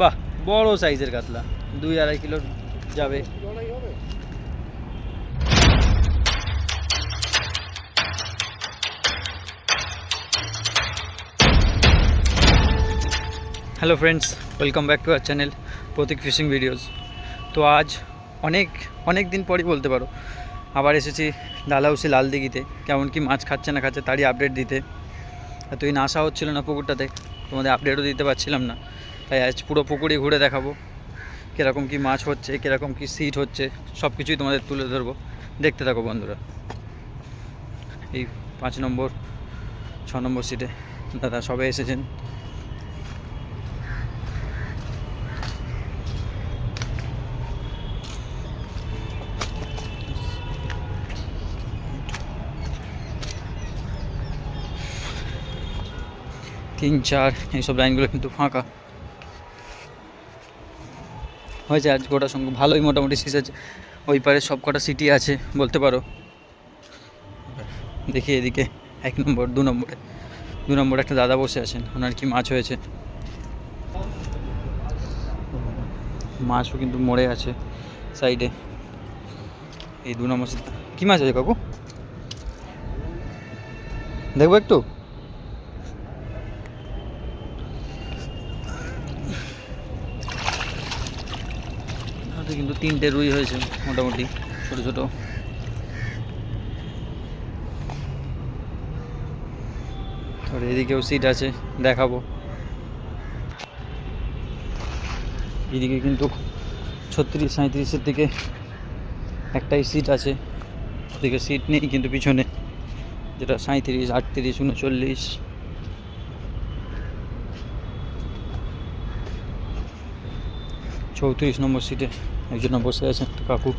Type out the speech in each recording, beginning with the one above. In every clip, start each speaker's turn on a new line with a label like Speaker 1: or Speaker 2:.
Speaker 1: বাহ, বড় সাইজের কাতলা। দুই আড়াই কিলো যাবে। Hello friends welcome back to our channel Pratik fishing videos তো আজ অনেক অনেক দিন পরই বলতে পারো। আবার এসেছি ডালাউসি লাল দিঘিতে কেমন কি মাছ খাচ্ছে না খাচ্ছে তারই আপডেট দিতে। এতদিন আসা হচ্ছিল না পুকুরটাতে, তোমাদের আপডেটও দিতে পারছিলাম না। তাই আজ পুরো পুকুরই ঘুরে দেখাবো। কীরকম কি মাছ হচ্ছে, কীরকম কি সিট হচ্ছে সব কিছুই তোমাদের তুলে ধরবো। দেখতে থাকো বন্ধুরা। এই পাঁচ নম্বর, ছ নম্বর সিটে দাদা সবে এসেছেন। তিন, চার, এইসব লাইনগুলো কিন্তু ফাঁকা। হয়েছে আজ গোটা সঙ্গে ভালোই মোটামুটি সিট আছে। ওই পারে সব কটা সিটি আছে, বলতে পারো। দেখি এদিকে, এক নম্বর, দু নম্বরে। দু নম্বরে একটা দাদা বসে আছেন, ওনার কি মাছ হয়েছে? মাছও কিন্তু মরে আছে সাইডে এই দু নম্বর কী মাছ আছে কাকু? দেখব একটু হাতে কিন্তু তিনটে রুই হয়েছে মোটামুটি, ছোট ছোট। এদিকেও সিট আছে, দেখাবো। এদিকে কিন্তু ছত্রিশ সাঁত্রিশের দিকে একটাই সিট আছে। ওদিকে সিট নেই, কিন্তু পিছনে যেটা সাঁত্রিশ আটত্রিশ, উনচল্লিশ। চৌত্রিশ নম্বর সিটে একজন বসে আছেন একটা কাকু।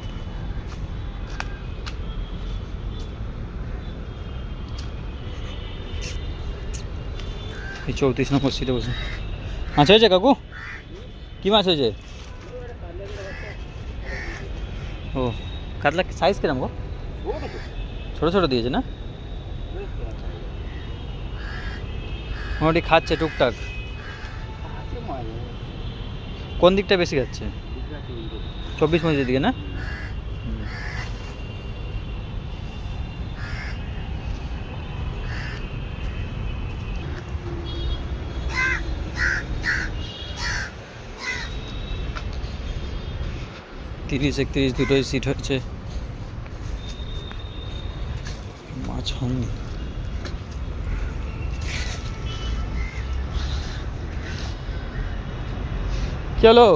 Speaker 1: এই চৌত্রিশ নম্বর সিটে বসে। মাছ হয়েছে কাকু? কী মাছ হয়েছে? ও, কাতলা সাইজ কিরম গো? ছোটো ছোটো দিয়েছে না? মোটামুটি খাচ্ছে টুকটাক। কোন দিকটা বেশি খাচ্ছে? চব্বিশ পঁচিশের দিকে না? তিরিশ একত্রিশ দুটোই সিট হয়েছে। মাছ হয়নি কি হলো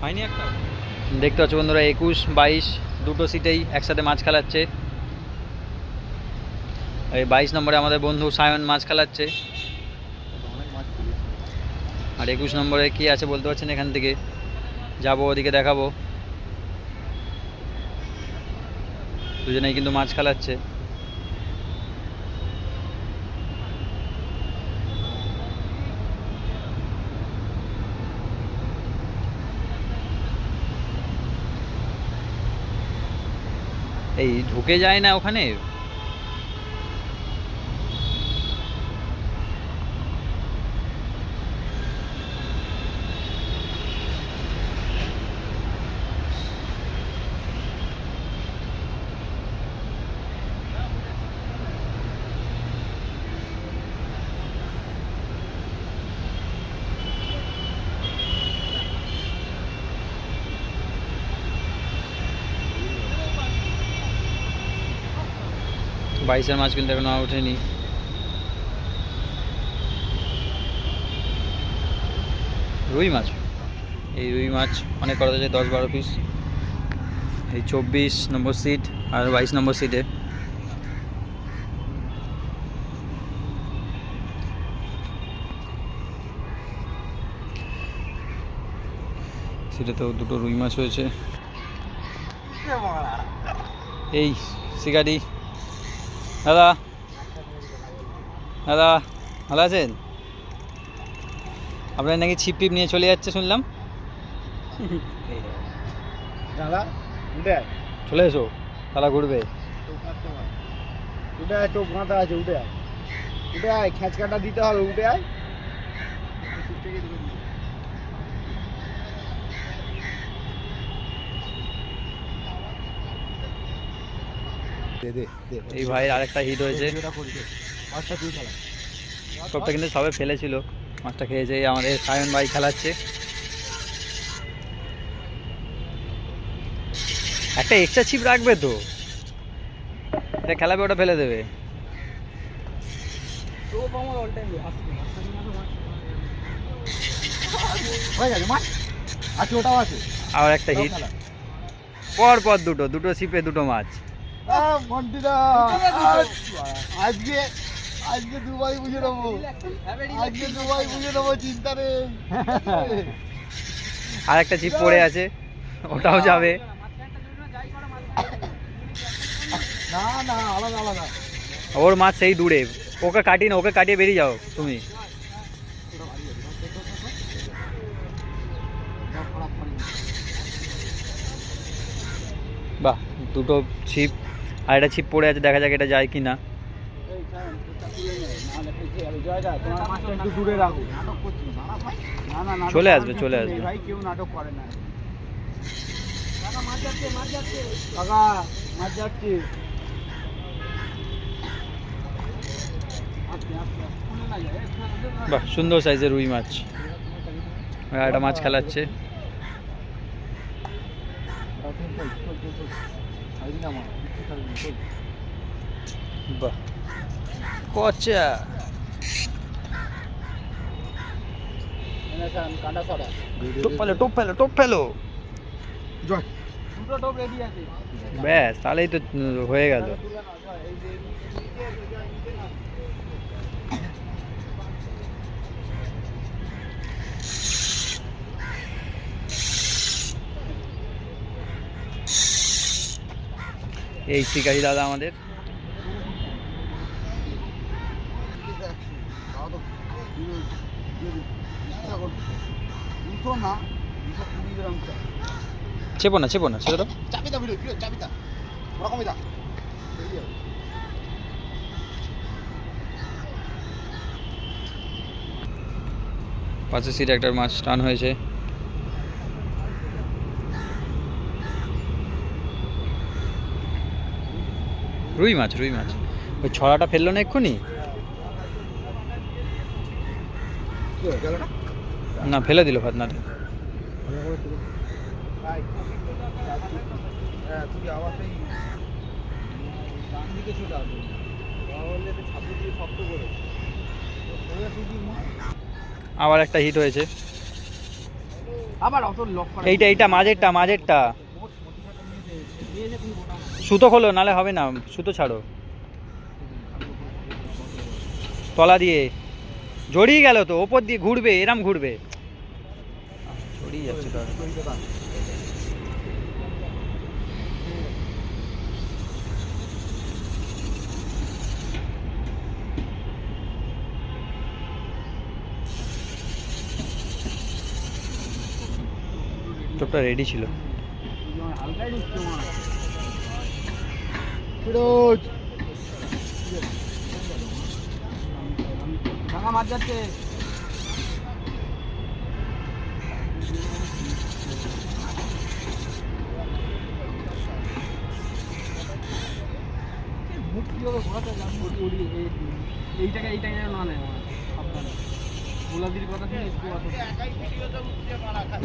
Speaker 1: হয়নি একটা দেখতে পাচ্ছ বন্ধুরা, একুশ, বাইশ, দুটো সিটেই একসাথে মাছ খেলাচ্ছে। এই বাইশ নম্বরে আমাদের বন্ধু সায়ন মাছ খেলাচ্ছে। আর একুশ নম্বরে কি আছে বলতে পারছেন এখান থেকে? যাব, ওদিকে দেখাবো। দুজনেই কিন্তু মাছ খেলাচ্ছে। এই ঢুকে যায় না ওখানে? বাইশের মাছ কিন্তু এখনও ওঠেনি। রুই মাছ। এই রুই মাছ অনেক করা যায়, দশ বারো পিস এই চব্বিশ নম্বর সিট আর বাইশ নম্বর সিটে সিটেতেও দুটো রুই মাছ হয়েছে এই, শিকারি। দাদা। দাদা ভালো আছেন? আপনার নাকি ছিপ পিপ নিয়ে চলে যাচ্ছে শুনলাম।
Speaker 2: দাদা
Speaker 1: চলে এসো তারা ঘুরবে।
Speaker 2: উঠে আয় চোখ মাথা আছে উঠে আয়। উঠে আয় খেঁচকাটা দিতে হবে উঠে আয় দে দে দে
Speaker 1: এই ভাইয়ের আরেকটা হিট হয়েছে। সবটা কিন্তু সবে ফেলেছিল। মাছটা খেয়েছে আমাদের সায়ন ভাই খেলাচ্ছে। একটা এক্সট্রা ছিপ রাখবে তো। এটা খেলাবে ওটা ফেলে দেবে। আর একটা হিট পর পর দুটো দুটো ছিপে দুটো মাছ।
Speaker 2: আজকে আজকে দুবাই বুঝে নেব। আজকে দুবাই বুঝে নেব চিন্তা নেই।
Speaker 1: আর একটা ছিপ পড়ে আছে ওটাও যাবে।
Speaker 2: না না আলাদা আলাদা।
Speaker 1: ওর মাছ সেই দূরে। ওকে কাটিয়ে না ওকে কাটিয়ে বেরিয়ে যাও তুমি। বাহ দুটো ছিপ আর একটা ছিপ পড়ে আছে দেখা যাক এটা যায় কি না চলে আসবে, চলে আসবে। বাহ সুন্দর সাইজের রুই মাছ। আর একটা মাছ খেলাচ্ছে। বাহ। কচা। টোপ ফেলো টোপ ফেলো টোপ ফেলো ব্যাস তাহলেই তো হয়ে গেল। এই শিকারি দাদা আমাদের। চেপো না চেপো না দাও।
Speaker 2: চাবি দা ভিডিও চাবি দা ওরকমই দা
Speaker 1: পাশের সিটে একটা মাছ টান হয়েছে। রুই মাছ রুই মাছ। ওই ছড়াটা ফেলল না এক্ষুনি?
Speaker 2: না
Speaker 1: ফেলে দিল ভাতনাটা
Speaker 2: হ্যাঁ আবার
Speaker 1: একটা হিট হয়েছে।
Speaker 2: আবার অত লক
Speaker 1: এইটা এইটা মাঝেরটা মাঝেরটা। সুতো খোলো, নালে হবে না, সুতো ছাড়ো। তলা দিয়ে। জড়িয়ে গেল তো, ওপর দিয়ে ঘুরবে, এরম ঘুরবে। রেডি ছিল।
Speaker 2: ফিরোজ ভাঙা মাছ যাচ্ছে। মুখ কীভাবে ঘোরাতে যান ওটি ওটি এইটাকে এইটাকে যেন না নেয় সাবধানে। কথা একটু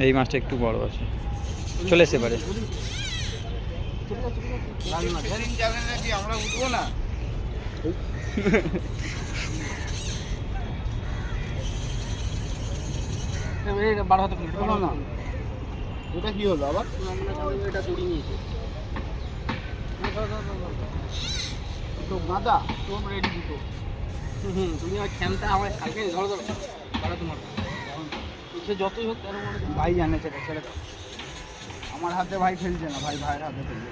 Speaker 1: এই মাছটা একটু বড় আছে। চলে এসে পারে
Speaker 2: আমরা উঠবো না বারো হাতে না ওটা কি হলো আবার এটা নিয়েছে তো গাঁদা তোম রেডি দিত তুমি আমার খ্যামটা আমার কালকে ধরো ধরো তোমার সে যতই হোক তেরো মনে ভাই জানে সেটা ছেড়ে আমার হাতে ভাই ফেলছে না ভাই ভাইয়ের হাতে ফেলছে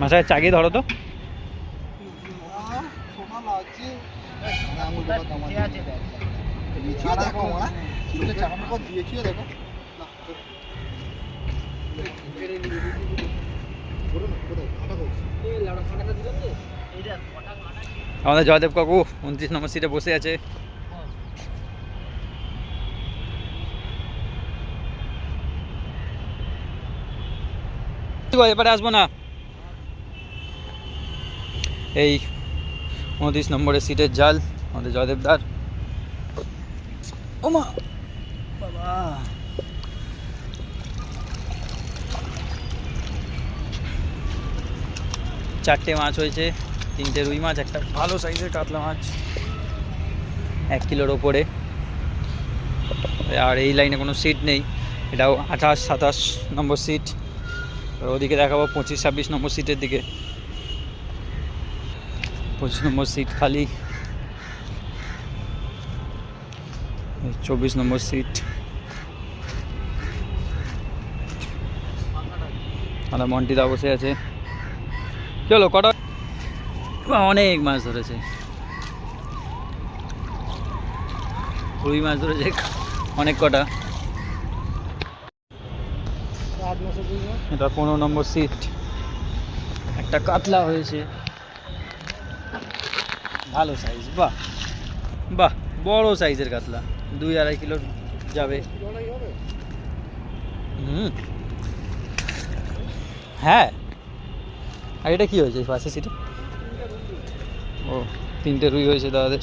Speaker 1: মাথায় চাগিয়ে ধরো তো।
Speaker 2: দেখো
Speaker 3: দেখো।
Speaker 2: দিলাম
Speaker 1: আমাদের জয়দেব কাকু উনত্রিশ নম্বর সিটে বসে আছে, এবারে আসব না। এই উনত্রিশ নম্বরের সিটের জাল আমাদের জয়দেবদার ওমা! বাবা! চারটে মাছ হয়েছে। তিনটে রুই মাছ একটা ভালো সাইজের কাতলা মাছ। এক কিলোর ওপরে। আর এই লাইনে কোনো সিট নেই। এটাও আঠাশ সাতাশ নম্বর সিট ওদিকে দেখাবো পঁচিশ ছাব্বিশ নম্বর সিটের দিকে। পঁচিশ নম্বর সিট খালি। চব্বিশ নম্বর সিট আর মন্টিদা বসে আছে। চলো কটা অনেক মাছ ধরেছে। রুই মাছ ধরেছে, অনেক কটা। এটা পনেরো নম্বর সিট একটা কাতলা হয়েছে। ভালো সাইজ বাহ। বাহ, বড় সাইজের কাতলা। দুই আড়াই কিলো যাবে। হুম। হ্যাঁ। আর এটা কি হয়েছে পাশে সিটে ও তিনটে রুই হয়েছে দাদাদের